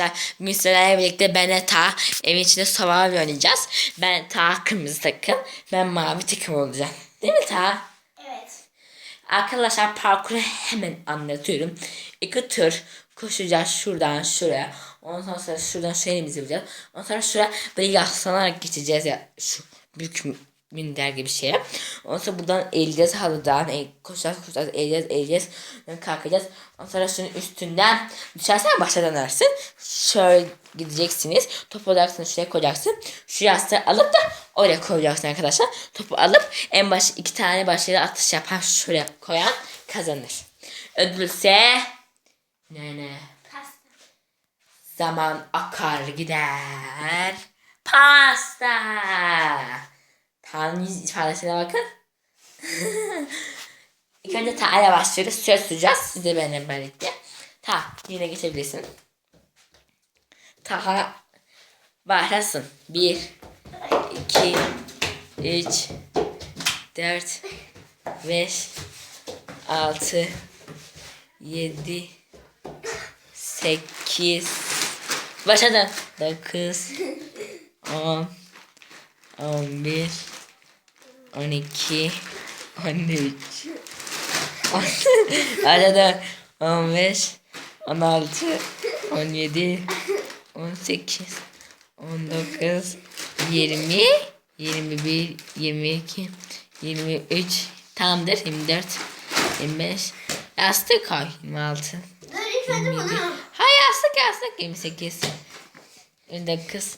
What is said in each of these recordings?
Arkadaşlar sizlerle birlikte ben ta evin içinde survival oynayacağız. Ben ta kırmızı takım. Ben mavi takım olacağım. Değil mi ta? Evet. Arkadaşlar parkuru hemen anlatıyorum. İki tur koşacağız şuradan şuraya. Ondan sonra şuradan şu elimizi yapacağız. Ondan sonra şuraya böyle yaslanarak geçeceğiz ya şu büyük minder gibi şeye. Ondan sonra buradan eğileceğiz halıdan. E, koşacağız koşacağız eğileceğiz eğileceğiz. Kalkacağız. Ondan sonra şunun üstünden düşersen başa dönersin. Şöyle gideceksiniz. Topu alacaksın şuraya koyacaksın. Şu yastığı alıp da oraya koyacaksın arkadaşlar. Topu alıp en baş iki tane başarılı atış yapan şuraya koyan kazanır. Ödülse ne ne zaman akar gider. Pasta. Tanrı'nın yüz ifadesine bakın. İlk önce ta ile başlıyoruz. Söz tutacağız. Siz de benimle birlikte. Ta yine geçebilirsin. Taha başlasın. Bir, iki, üç, dört, beş, altı, yedi, sekiz, başladı. Dokuz, on, on bir, on iki, on üç, on, başladı. On beş, on altı, on yedi, on sekiz, on dokuz, yirmi, yirmi bir, yirmi iki, yirmi üç, tamamdır. Yirmi dört, yirmi beş, yastık koy. Yirmi altı. Dur ilk önce bunu. Hay yastık yastık 28 29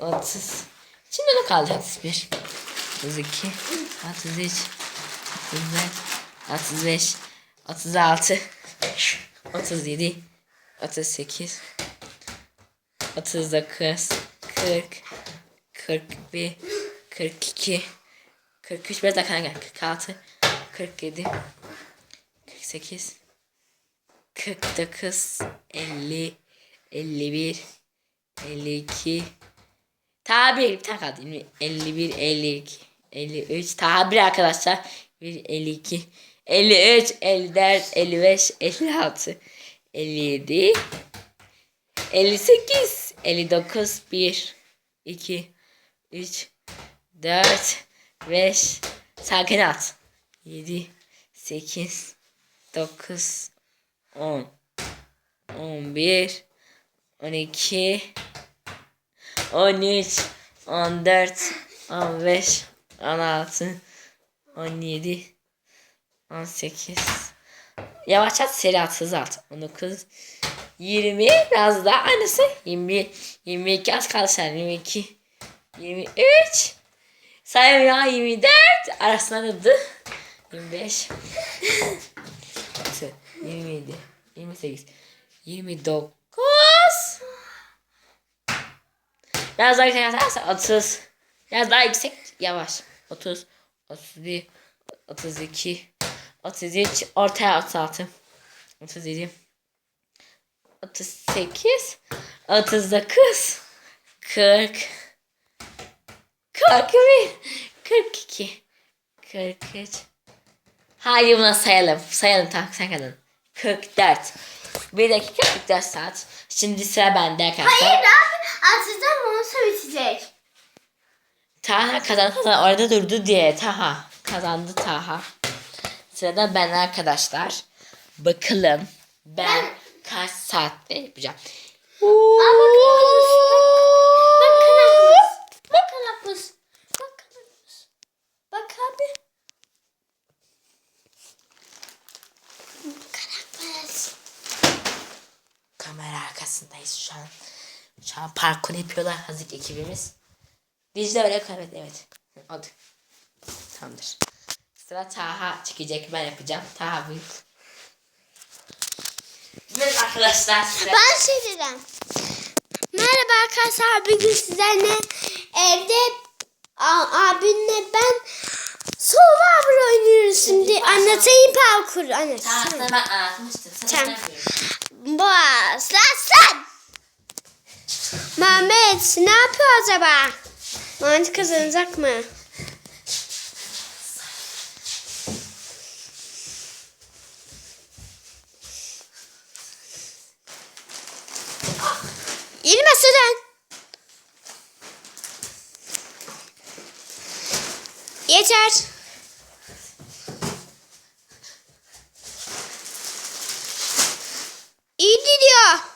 30 Şimdi ne kaldı 31 32 33 34 35 36 37 38 39 40 41 42 43 biraz daha gel. 46 47 48 49 50 51 52 Tabi bir tane kaldı. 51 52 53 tabi arkadaşlar. 1 52 53 54 55 56 57 58 59 1 2 3 4 5 sakin at 7 8 9 10 11 12 13 14 15 16 17 18 Yavaş at seri at hızlı at. 19 20 biraz daha aynısı. 21 22 az kaldı sen. 22 23 sayım ya 24 arasına durdu 25 27 28 29 Biraz daha atarsa 30 Biraz daha yüksek yavaş 30 31 32 33 ortaya 36 37 38 39 40 41 42 43 Haydi buna sayalım. Sayalım tamam sen kadın. 44. 1 dakika 44 saat. Şimdi sıra bende arkadaşlar. Hayır abi atacağım onu bitecek. Taha kazandı kazandı. Orada durdu diye. Taha. Kazandı Taha. Sırada ben arkadaşlar. Bakalım ben kaç saatte yapacağım. Kılavuz. Kamera arkasındayız şu an. Şu an parkur yapıyorlar hazır ekibimiz. Dicle öyle evet evet. Oldu. Tamamdır. Sıra Taha çıkacak ben yapacağım. Taha buyur. Evet arkadaşlar sıra. Ben şey diyeceğim. Merhaba arkadaşlar. Bugün sizlerle evde abimle ben Survivor oynuyoruz şimdi. Anlatayım parkuru. Taha Anlatayım. sana ben anlatmıştım. Sana Tamam. yapıyorum. Başlasın. Mehmet ne yapıyor acaba? Mancı kazanacak mı? İlme süren. Yeter. İyi gidiyor.